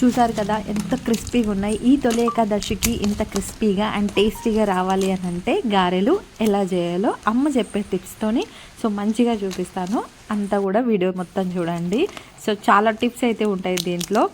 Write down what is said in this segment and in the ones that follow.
చూసారు కదా ఎంత క్రిస్పీగా ఉన్నాయి. ఈ తొలి ఏకాదశికి ఇంత క్రిస్పీగా అండ్ టేస్టీగా రావాలి అని అంటే గారెలు ఎలా చేయాలో అమ్మ చెప్పే టిప్స్తోని సో మంచిగా చూపిస్తాను. అంతా కూడా వీడియో మొత్తం చూడండి. సో చాలా టిప్స్ అయితే ఉంటాయి దీంట్లో.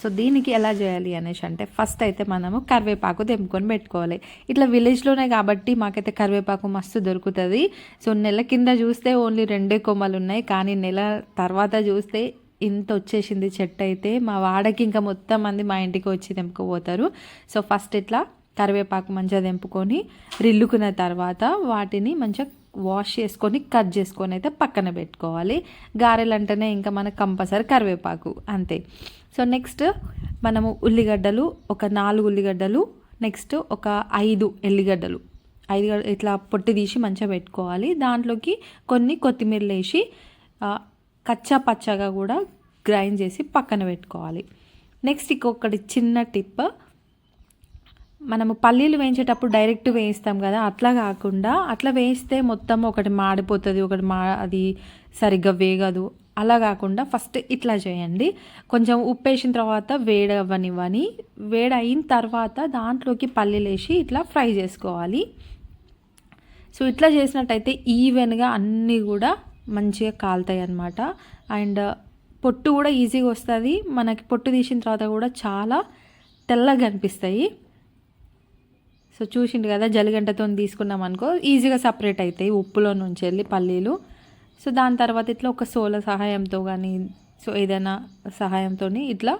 సో దీనికి ఎలా చేయాలి అనేసి అంటే ఫస్ట్ అయితే మనము కరివేపాకు తెంపుకొని పెట్టుకోవాలి. ఇట్లా విలేజ్లోనే కాబట్టి మాకైతే కరివేపాకు మస్తు దొరుకుతుంది. సో నెల కింద చూస్తే ఓన్లీ రెండే కొమ్మలు ఉన్నాయి. కానీ నెల తర్వాత చూస్తే ఇంత వచ్చేసింది చెట్టు అయితే. మా వాడకి ఇంకా మొత్తం మంది మా ఇంటికి వచ్చి తెంపుకుపోతారు. సో ఫస్ట్ ఇట్లా కరివేపాకు మంచిగా తెంపుకొని రిల్లుకున్న తర్వాత వాటిని మంచిగా వాష్ చేసుకొని కట్ చేసుకొని అయితే పక్కన పెట్టుకోవాలి. గారెలు అంటేనే ఇంకా మనకు కంపల్సరీ కరివేపాకు అంతే. సో నెక్స్ట్ మనము ఉల్లిగడ్డలు ఒక నాలుగు ఉల్లిగడ్డలు నెక్స్ట్ ఒక ఐదు ఎల్లిగడ్డలు. ఐదు ఇట్లా పొట్టి తీసి మంచిగా పెట్టుకోవాలి. దాంట్లోకి కొన్ని కొత్తిమీరలు వేసి కచ్చా పచ్చగా కూడా గ్రైండ్ చేసి పక్కన పెట్టుకోవాలి. నెక్స్ట్ ఇంకొకటి చిన్న టిప్. మనము పల్లీలు వేయించేటప్పుడు డైరెక్ట్ వేయిస్తాం కదా అట్లా కాకుండా అట్లా వేయిస్తే మొత్తం ఒకటి మాడిపోతుంది ఒకటి మా అది సరిగ్గా వేగదు. అలా కాకుండా ఫస్ట్ ఇట్లా చేయండి. కొంచెం ఉప్పు వేసిన తర్వాత వేడవనివ్వని వేడి అయిన తర్వాత దాంట్లోకి పల్లీలు వేసి ఇట్లా ఫ్రై చేసుకోవాలి. సో ఇట్లా చేసినట్టయితే ఈవెన్గా అన్నీ కూడా మంచిగా కాలుతాయి అన్నమాట. అండ్ పొట్టు కూడా ఈజీగా వస్తుంది. మనకి పొట్టు తీసిన తర్వాత కూడా చాలా తెల్లగా అనిపిస్తాయి. సో చూసిండు కదా జలిగంటతో తీసుకున్నాం అనుకో ఈజీగా సపరేట్ అవుతాయి ఉప్పులో నుంచి వెళ్ళి పల్లీలు. సో దాని తర్వాత ఇట్లా ఒక సోల సహాయంతో కానీ సో ఏదైనా సహాయంతో ఇట్లా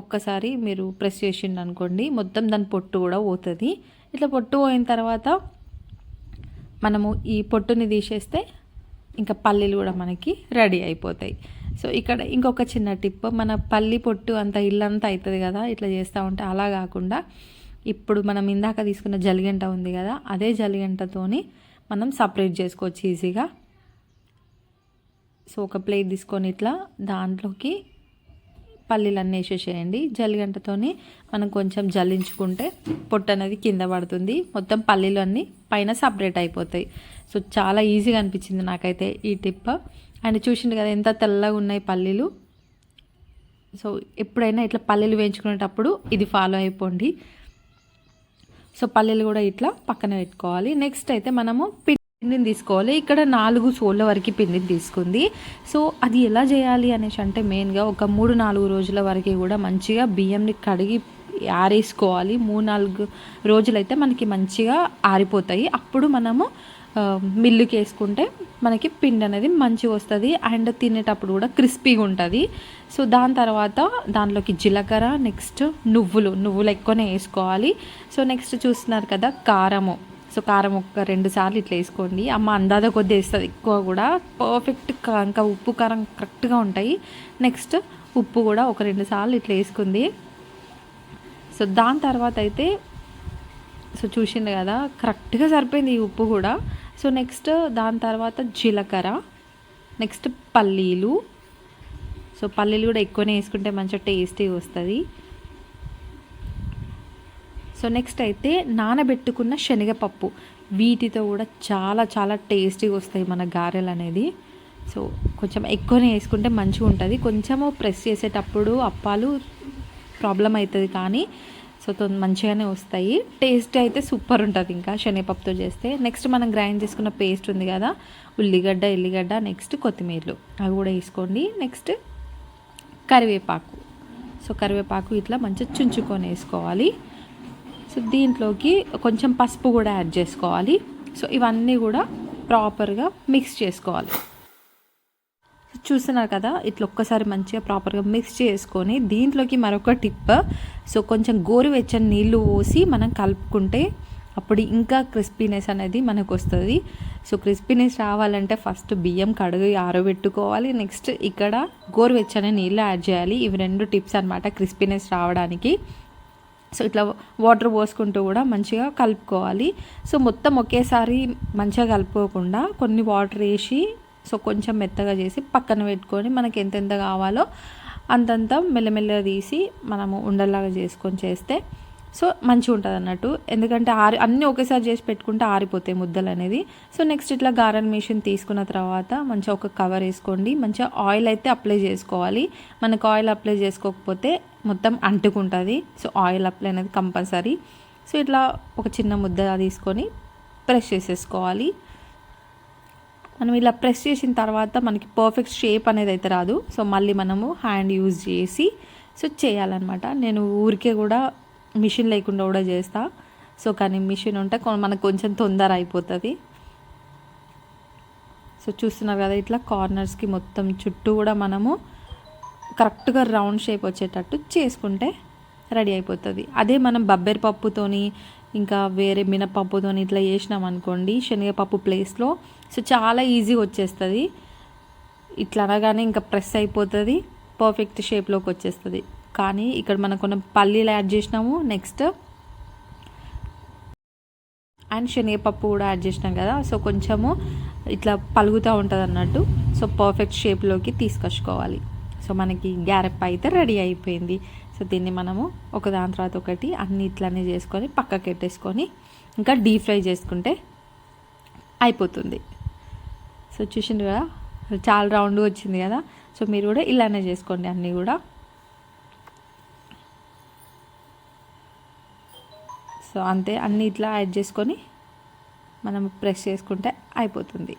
ఒక్కసారి మీరు ప్రెస్ చేసిండు అనుకోండి మొత్తం దాని పొట్టు కూడా పోతుంది. ఇట్లా పొట్టు పోయిన తర్వాత మనము ఈ పొట్టుని తీసేస్తే ఇంకా పల్లీలు కూడా మనకి రెడీ అయిపోతాయి. సో ఇక్కడ ఇంకొక చిన్న టిప్ మన పల్లి పొట్టు అంత ఇల్లంతా అవుతుంది కదా ఇట్లా చేస్తూ ఉంటే అలా కాకుండా ఇప్పుడు మనం ఇందాక తీసుకున్న జలిగంట ఉంది కదా అదే జలిగంటతోని మనం సపరేట్ చేసుకోవచ్చు ఈజీగా. సో ఒక ప్లేట్ తీసుకొని ఇట్లా దాంట్లోకి పల్లీలు అన్నీ వేసేసేయండి. జల్లిగంటతోని మనం కొంచెం జల్లించుకుంటే పొట్టు అనేది కింద పడుతుంది. మొత్తం పల్లీలు అన్నీ పైన సపరేట్ అయిపోతాయి. సో చాలా ఈజీగా అనిపించింది నాకైతే ఈ టిప్. అండ్ చూసిండు కదా ఎంత తెల్లగా ఉన్నాయి పల్లీలు. సో ఎప్పుడైనా ఇట్లా పల్లీలు వేయించుకునేటప్పుడు ఇది ఫాలో అయిపోండి. సో పల్లీలు కూడా ఇట్లా పక్కన పెట్టుకోవాలి. నెక్స్ట్ అయితే మనము పిండిని తీసుకోవాలి. ఇక్కడ నాలుగు సోళ్ళ వరకు పిండిని తీసుకుంది. సో అది ఎలా చేయాలి అనేసి అంటే మెయిన్గా ఒక మూడు నాలుగు రోజుల వరకు కూడా మంచిగా బియ్యంని కడిగి ఆరేసుకోవాలి. మూడు నాలుగు రోజులైతే మనకి మంచిగా ఆరిపోతాయి. అప్పుడు మనము మిల్లుకి వేసుకుంటే మనకి పిండి అనేది మంచిగా వస్తుంది. అండ్ తినేటప్పుడు కూడా క్రిస్పీగా ఉంటుంది. సో దాని తర్వాత దాంట్లోకి జీలకర్ర నెక్స్ట్ నువ్వులు. నువ్వులు ఎక్కువనే వేసుకోవాలి. సో నెక్స్ట్ చూస్తున్నారు కదా కారము. సో కారం ఒక రెండు సార్లు ఇట్లా వేసుకోండి. అమ్మ అందాద కొద్ది వేస్తుంది ఎక్కువ కూడా. పర్ఫెక్ట్ ఇంకా ఉప్పు కారం కరెక్ట్గా ఉంటాయి. నెక్స్ట్ ఉప్పు కూడా ఒక రెండు సార్లు ఇట్లా వేసుకుంది. సో దాని తర్వాత అయితే సో చూసిండు కదా కరెక్ట్గా సరిపోయింది ఈ ఉప్పు కూడా. సో నెక్స్ట్ దాని తర్వాత జీలకర్ర నెక్స్ట్ పల్లీలు. సో పల్లీలు కూడా ఎక్కువనే వేసుకుంటే మంచిగా టేస్టీ వస్తుంది. సో నెక్స్ట్ అయితే నానబెట్టుకున్న శనగపప్పు. వీటితో కూడా చాలా చాలా టేస్టీగా వస్తాయి మన గారెలు అనేది. సో కొంచెం ఎక్కువనే వేసుకుంటే మంచిగా ఉంటుంది. కొంచెము ప్రెస్ చేసేటప్పుడు అప్పాలు ప్రాబ్లం అవుతుంది కానీ సో మంచిగానే వస్తాయి. టేస్ట్ అయితే సూపర్ ఉంటుంది ఇంకా శనగపప్పుతో చేస్తే. నెక్స్ట్ మనం గ్రైండ్ చేసుకున్న పేస్ట్ ఉంది కదా ఉల్లిగడ్డ ఎల్లిగడ్డ నెక్స్ట్ కొత్తిమీరలు. అవి కూడా వేసుకోండి. నెక్స్ట్ కరివేపాకు. సో కరివేపాకు ఇట్లా మంచిగా చుంచుకొని వేసుకోవాలి. సో దీంట్లోకి కొంచెం పసుపు కూడా యాడ్ చేసుకోవాలి. సో ఇవన్నీ కూడా ప్రాపర్గా మిక్స్ చేసుకోవాలి. చూస్తున్నారు కదా ఇట్లా ఒక్కసారి మంచిగా ప్రాపర్గా మిక్స్ చేసుకొని దీంట్లోకి మరొక టిప్. సో కొంచెం గోరువెచ్చని నీళ్ళు పోసి మనం కలుపుకుంటే అప్పుడు ఇంకా క్రిస్పీనెస్ అనేది మనకు వస్తుంది. సో క్రిస్పీనెస్ రావాలంటే ఫస్ట్ బియ్యం కడుగు ఆరబెట్టుకోవాలి. నెక్స్ట్ ఇక్కడ గోరువెచ్చని నీళ్ళు యాడ్ చేయాలి. ఇవి రెండు టిప్స్ అనమాట క్రిస్పీనెస్ రావడానికి. సో ఇట్లా వాటర్ పోసుకుంటూ కూడా మంచిగా కలుపుకోవాలి. సో మొత్తం ఒకేసారి మంచిగా కలుపుకోకుండా కొన్ని వాటర్ వేసి సో కొంచెం మెత్తగా చేసి పక్కన పెట్టుకొని మనకి ఎంతెంత కావాలో అంతంత మెల్లమెల్లగా తీసి మనము ఉండలాగా చేసుకొని చేస్తే సో మంచిగా ఉంటుంది అన్నట్టు ఎందుకంటే ఆరి అన్నీ ఒకేసారి చేసి పెట్టుకుంటే ఆరిపోతాయి ముద్దలు అనేది సో నెక్స్ట్ ఇట్లా గారెన్ మిషన్ తీసుకున్న తర్వాత మంచిగా ఒక కవర్ వేసుకోండి. మంచిగా ఆయిల్ అయితే అప్లై చేసుకోవాలి. మనకు ఆయిల్ అప్లై చేసుకోకపోతే మొత్తం అంటుకుంటుంది. సో ఆయిల్ అప్లై అనేది కంపల్సరీ. సో ఇట్లా ఒక చిన్న ముద్ద తీసుకొని ప్రెస్ చేసేసుకోవాలి. మనం ఇలా ప్రెస్ చేసిన తర్వాత మనకి పర్ఫెక్ట్ షేప్ అనేది అయితే రాదు. సో మళ్ళీ మనము హ్యాండ్ యూజ్ చేసి సో చేయాలన్నమాట. నేను ఊరికే కూడా మిషన్ లేకుండా కూడా చేస్తా. సో కానీ మిషన్ ఉంటే కొ- మనకు కొంచెం తొందర అయిపోతుంది. సో చూస్తున్నారు కదా ఇట్లా కార్నర్స్కి మొత్తం చుట్టూ కూడా మనము కరెక్ట్గా రౌండ్ షేప్ వచ్చేటట్టు చేసుకుంటే రెడీ అయిపోతుంది. అదే మనం బబ్బెర్ పప్పుతోని ఇంకా వేరే మినపప్పుతోని ఇట్లా చేసినాం అనుకోండి శనగపప్పు ప్లేస్లో సో చాలా ఈజీగా వచ్చేస్తుంది. ఇట్లా అనగానే ఇంకా ప్రెస్ అయిపోతుంది పర్ఫెక్ట్ షేప్లోకి వచ్చేస్తుంది. కానీ ఇక్కడ మనం కొన్ని పల్లీలు యాడ్ చేసినాము. నెక్స్ట్ అండ్ శనగపప్పు కూడా యాడ్ చేసినాం కదా. సో కొంచెము ఇట్లా పలుగుతూ ఉంటుంది అన్నట్టు సో పర్ఫెక్ట్ షేప్లోకి తీసుకొచ్చుకోవాలి. సో మనకి గ్యారెప్ అయితే రెడీ అయిపోయింది. సో దీన్ని మనము ఒక దాని తర్వాత ఒకటి అన్ని ఇట్లానే చేసుకొని పక్కకి పెట్టేసుకొని ఇంకా డీప్ ఫ్రై చేసుకుంటే అయిపోతుంది. సో చూసిండ్రు కదా? చాలా రౌండ్ వచ్చింది కదా? సో మీరు కూడా ఇలానే చేసుకోండి అన్నీ కూడా. సో అంతే అన్నీ ఇట్లా యాడ్ చేసుకొని మనం ప్రెస్ చేసుకుంటే అయిపోతుంది.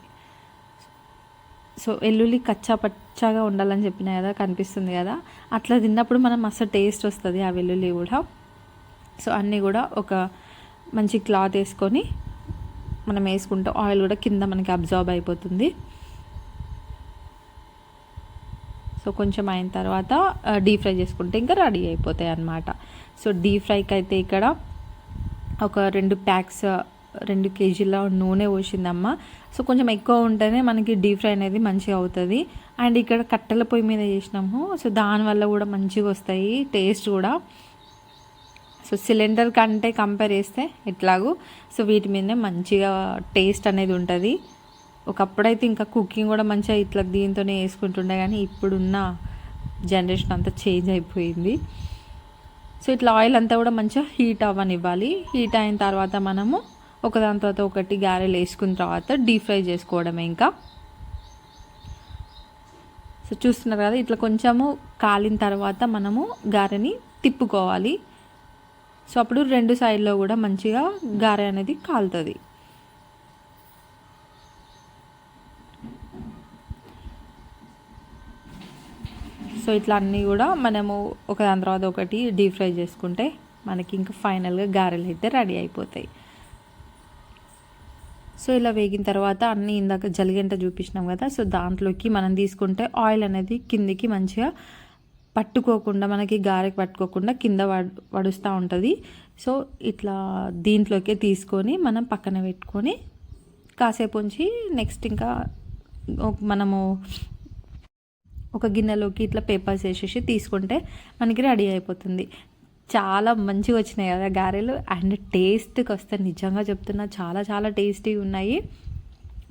సో వెల్లుల్లి కచ్చా పచ్చాగా ఉండాలని చెప్పిన కదా కనిపిస్తుంది కదా. అట్లా తిన్నప్పుడు మనం మస్తు టేస్ట్ వస్తుంది ఆ వెల్లుల్లి కూడా. సో అన్నీ కూడా ఒక మంచి క్లాత్ వేసుకొని మనం వేసుకుంటే ఆయిల్ కూడా కింద మనకి అబ్జార్బ్ అయిపోతుంది. సో కొంచెం అయిన తర్వాత డీప్ ఫ్రై చేసుకుంటే ఇంకా రెడీ అయిపోతాయి అన్నమాట. సో డీప్ ఫ్రైకి అయితే ఇక్కడ ఒక రెండు ప్యాక్స్ రెండు కేజీల నూనె పోసిందమ్మ. సో కొంచెం ఎక్కువ ఉంటేనే మనకి డీప్ ఫ్రై అనేది మంచిగా అవుతుంది. అండ్ ఇక్కడ కట్టెల పొయ్యి మీద చేసినాము. సో దానివల్ల కూడా మంచిగా వస్తాయి టేస్ట్ కూడా. సో సిలిండర్ కంటే కంపేర్ చేస్తే ఎట్లాగూ. సో వీటి మీదనే మంచిగా టేస్ట్ అనేది ఉంటుంది. ఒకప్పుడైతే ఇంకా కుకింగ్ కూడా మంచిగా ఇట్లా దీంతోనే వేసుకుంటుండే కానీ ఇప్పుడున్న జనరేషన్ అంతా చేంజ్ అయిపోయింది. సో ఇట్లా ఆయిల్ అంతా కూడా మంచిగా హీట్ అవ్వనివ్వాలి. హీట్ అయిన తర్వాత మనము ఒకదాని తర్వాత ఒకటి గారెలు వేసుకున్న తర్వాత డీప్ ఫ్రై చేసుకోవడమే ఇంకా. సో చూస్తున్నారు కదా ఇట్లా కొంచెము కాలిన తర్వాత మనము గారెని తిప్పుకోవాలి. సో అప్పుడు రెండు సైడ్లో కూడా మంచిగా గారె అనేది కాలుతుంది. సో ఇట్లా అన్నీ కూడా మనము ఒక దాని తర్వాత ఒకటి డీప్ ఫ్రై చేసుకుంటే మనకి ఇంకా ఫైనల్గా గారెలు అయితే రెడీ అయిపోతాయి. సో ఇలా వేగిన తర్వాత అన్నీ ఇందాక జలిగంట చూపించినాం కదా సో దాంట్లోకి మనం తీసుకుంటే ఆయిల్ అనేది కిందికి మంచిగా పట్టుకోకుండా మనకి గారెకి పట్టుకోకుండా కింద వడుస్తూ ఉంటుంది. సో ఇట్లా దీంట్లోకే తీసుకొని మనం పక్కన పెట్టుకొని కాసేపు ఉంచి నెక్స్ట్ ఇంకా మనము ఒక గిన్నెలోకి ఇట్లా పేపర్స్ వేసేసి తీసుకుంటే మనకి రెడీ అయిపోతుంది. చాలా మంచిగా వచ్చినాయి కదా గారెలు. అండ్ టేస్ట్కి వస్తే నిజంగా చెప్తున్నా చాలా చాలా టేస్టీ ఉన్నాయి.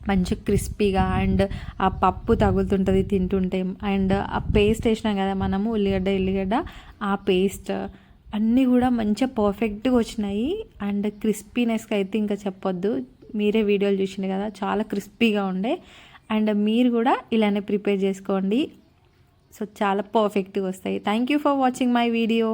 మంచి క్రిస్పీగా అండ్ ఆ పప్పు తగులుతుంటుంది తింటుంటే. అండ్ ఆ పేస్ట్ వేసినాం కదా మనము ఉల్లిగడ్డ ఎల్లిగడ్డ ఆ పేస్ట్. అన్నీ కూడా మంచిగా పర్ఫెక్ట్గా వచ్చినాయి. అండ్ క్రిస్పీనెస్కి అయితే ఇంకా చెప్పొద్దు. మీరే వీడియోలు చూసిండే కదా చాలా క్రిస్పీగా ఉండే. అండ్ మీరు కూడా ఇలానే ప్రిపేర్ చేసుకోండి. సో చాలా పర్ఫెక్ట్గా వస్తాయి. Thank you for watching my video